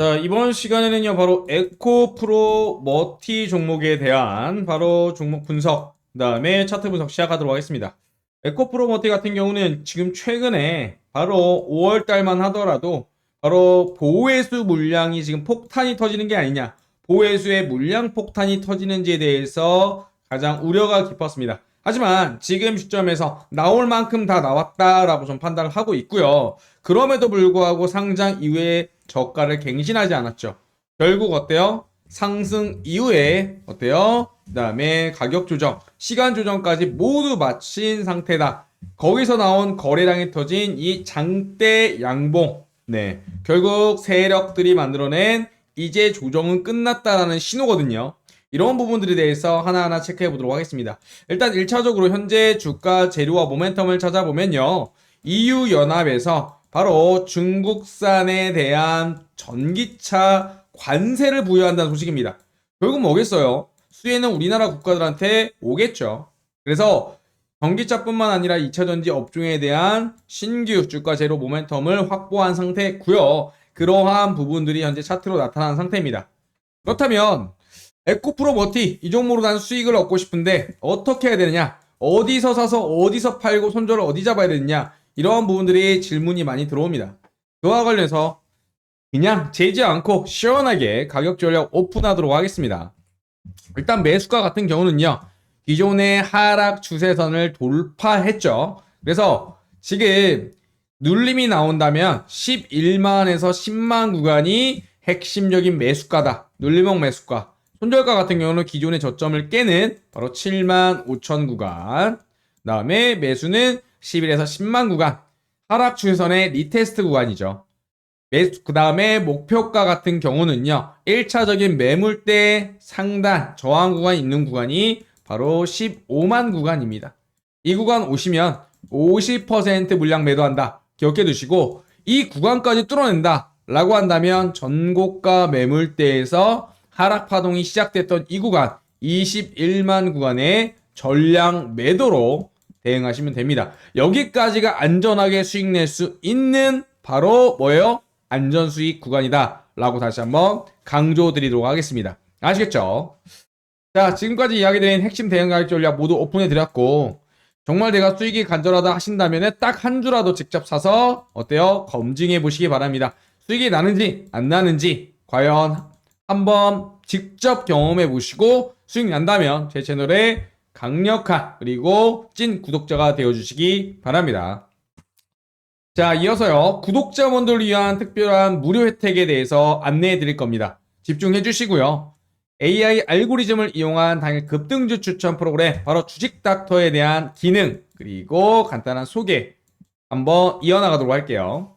자, 이번 시간에는요, 바로 에코 프로 머티 종목에 대한 바로 종목 분석, 그 다음에 차트 분석 시작하도록 하겠습니다. 에코 프로 머티 같은 경우는 지금 최근에 바로 5월 달만 하더라도 바로 보호회수 물량이 지금 폭탄이 터지는 게 아니냐, 보호회수의 물량 폭탄이 터지는지에 대해서 가장 우려가 깊었습니다. 하지만 지금 시점에서 나올 만큼 다 나왔다라고 좀 판단을 하고 있고요. 그럼에도 불구하고 상장 이후에 저가를 갱신하지 않았죠. 결국 어때요? 상승 이후에 어때요? 그 다음에 가격 조정, 시간 조정까지 모두 마친 상태다. 거기서 나온 거래량이 터진 이 장대 양봉. 네. 결국 세력들이 만들어낸 이제 조정은 끝났다라는 신호거든요. 이런 부분들에 대해서 하나하나 체크해 보도록 하겠습니다. 일단 1차적으로 현재 주가 재료와 모멘텀을 찾아보면요. EU 연합에서 바로 중국산에 대한 전기차 관세를 부여한다는 소식입니다. 결국 뭐겠어요? 수혜는 우리나라 국가들한테 오겠죠. 그래서 전기차뿐만 아니라 2차 전지 업종에 대한 신규 주가 제로 모멘텀을 확보한 상태고요. 그러한 부분들이 현재 차트로 나타난 상태입니다. 그렇다면 에코프로 머티 이 종목으로 난 수익을 얻고 싶은데 어떻게 해야 되느냐? 어디서 사서 어디서 팔고 손절을 어디 잡아야 되느냐? 이러한 부분들이 질문이 많이 들어옵니다. 그와 관련해서 그냥 재지 않고 시원하게 가격 전략 오픈하도록 하겠습니다. 일단 매수가 같은 경우는요. 기존의 하락 추세선을 돌파했죠. 그래서 지금 눌림이 나온다면 11만에서 10만 구간이 핵심적인 매수가다. 눌림목 매수가. 손절가 같은 경우는 기존의 저점을 깨는 바로 7만 5천 구간. 다음에 매수는 11에서 10만 구간. 하락 추세선의 리테스트 구간이죠. 그 다음에 목표가 같은 경우는요. 1차적인 매물대 상단 저항 구간 있는 구간이 바로 15만 구간입니다. 이 구간 오시면 50% 물량 매도한다. 기억해 두시고 이 구간까지 뚫어낸다. 라고 한다면 전고가 매물대에서 하락 파동이 시작됐던 이 구간 21만 구간의 전량 매도로 대응하시면 됩니다. 여기까지가 안전하게 수익 낼 수 있는 바로 뭐예요? 안전 수익 구간이다. 라고 다시 한번 강조 드리도록 하겠습니다. 아시겠죠? 자, 지금까지 이야기 드린 핵심 대응 가격 전략 모두 오픈해 드렸고, 정말 내가 수익이 간절하다 하신다면 딱 한 주라도 직접 사서 어때요? 검증해 보시기 바랍니다. 수익이 나는지 안 나는지 과연 한번 직접 경험해 보시고 수익 난다면 제 채널에 강력한 그리고 찐 구독자가 되어 주시기 바랍니다. 자, 이어서요. 구독자분들을 위한 특별한 무료 혜택에 대해서 안내해 드릴 겁니다. 집중해 주시고요. AI 알고리즘을 이용한 당일 급등주 추천 프로그램 바로 주식 닥터에 대한 기능 그리고 간단한 소개 한번 이어나가도록 할게요.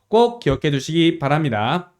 꼭 기억해 두시기 바랍니다.